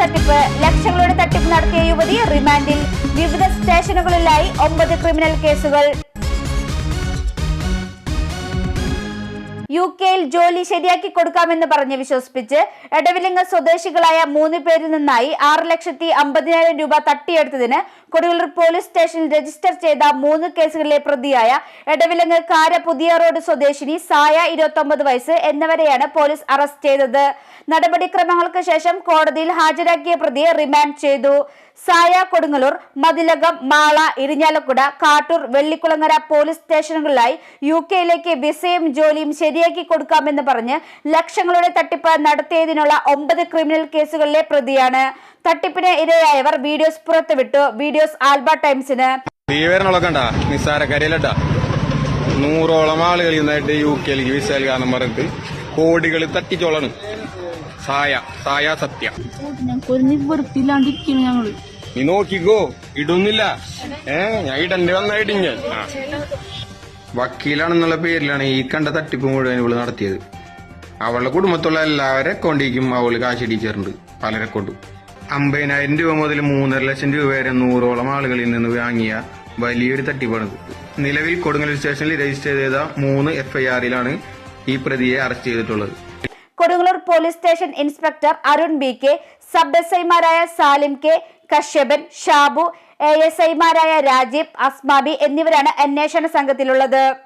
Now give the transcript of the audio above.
തട്ടിപ്പ്. ലക്ഷങ്ങളുടെ തട്ടിപ്പ് നടത്തിയ യുവതി റിമാൻഡിൽ. വിവിധ സ്റ്റേഷനുകളിലായി ഒമ്പത് ക്രിമിനൽ കേസുകൾ. യു കെയിൽ ജോലി ശരിയാക്കി കൊടുക്കാമെന്ന് പറഞ്ഞ് വിശ്വസിപ്പിച്ച് എടവിലിംഗ സ്വദേശികളായ മൂന്ന് പേരിൽ നിന്നായി ആറ് ലക്ഷത്തി അമ്പതിനായിരം രൂപ തട്ടിയെടുത്തതിന് കൊടുങ്ങല്ലൂർ പോലീസ് സ്റ്റേഷനിൽ രജിസ്റ്റർ ചെയ്ത മൂന്ന് കേസുകളിലെ പ്രതിയായ എടവിലങ്ങ് കാര പുതിയ റോഡ് സ്വദേശിനി സായ ഇരുപത്തൊമ്പത് വയസ്സ് എന്നിവരെയാണ് പോലീസ് അറസ്റ്റ് ചെയ്തത്. നടപടിക്രമങ്ങൾക്ക് ശേഷം കോടതിയിൽ ഹാജരാക്കിയ പ്രതിയെ റിമാൻഡ് ചെയ്തു. സായ കൊടുങ്ങല്ലൂർ മതിലകം മാള ഇരിഞ്ഞാലക്കുട കാട്ടൂർ വെള്ളിക്കുളങ്ങര പോലീസ് സ്റ്റേഷനുകളിലായി യു കെയിലേക്ക് വിസയും ജോലിയും ശരിയാക്കി കൊടുക്കാമെന്ന് പറഞ്ഞ് ലക്ഷങ്ങളുടെ തട്ടിപ്പ് നടത്തിയതിനുള്ള ഒമ്പത് ക്രിമിനൽ കേസുകളിലെ പ്രതിയാണ്. തട്ടിപ്പിന് ഇരയായവർ വീഡിയോസ് പുറത്തുവിട്ടു. വീഡിയോസ് ആൽബ ടൈംസിന്. നിസ്സാരക്കാരിയല്ലട്ടാ നൂറോളം ആളുകൾ ഇന്നായിട്ട് യു കെയിലേക്ക് വിസ നൽകാന്ന് പറഞ്ഞിട്ട് കോടികൾ തട്ടിച്ചോളാണ്. സായ സായ സത്യ. നീ നോക്കിക്കോ ഇടുന്നില്ല. ഏ ഞാൻ ഇടണ്ടി വന്നായിട്ട് ഞാൻ വക്കീലാണെന്നുള്ള പേരിലാണ് ഈ കണ്ട തട്ടിപ്പ് മുഴുവൻ ഇവൾ നടത്തിയത്. അവളുടെ കുടുംബത്തുള്ള എല്ലാവരെ അക്കൗണ്ടിലേക്കും അവൾ കാശ് ഇടിച്ചിട്ടുണ്ട് പലരെ അക്കൗണ്ടും അമ്പതിനായിരം രൂപ മുതൽ മൂന്നര ലക്ഷം രൂപ വരെ നൂറോളം ആളുകളിൽ നിന്ന് വാങ്ങിയ വലിയൊരു തട്ടിപ്പാണ് നിലവിൽ കൊടുങ്ങല്ലൂർ സ്റ്റേഷനിൽ രജിസ്റ്റർ ചെയ്ത മൂന്ന് എഫ്ഐആറിലാണ് ഈ പ്രതിയെ അറസ്റ്റ് ചെയ്തിട്ടുള്ളത്. Kodungallur police station inspector Arun B K sub S ഐമാരായ Salim K Kashyapan Shabu A S ഐമാരായ രാജീവ് അസ്മാബി എന്നിവരാണ് അന്വേഷണ സംഘത്തിലുള്ളത്.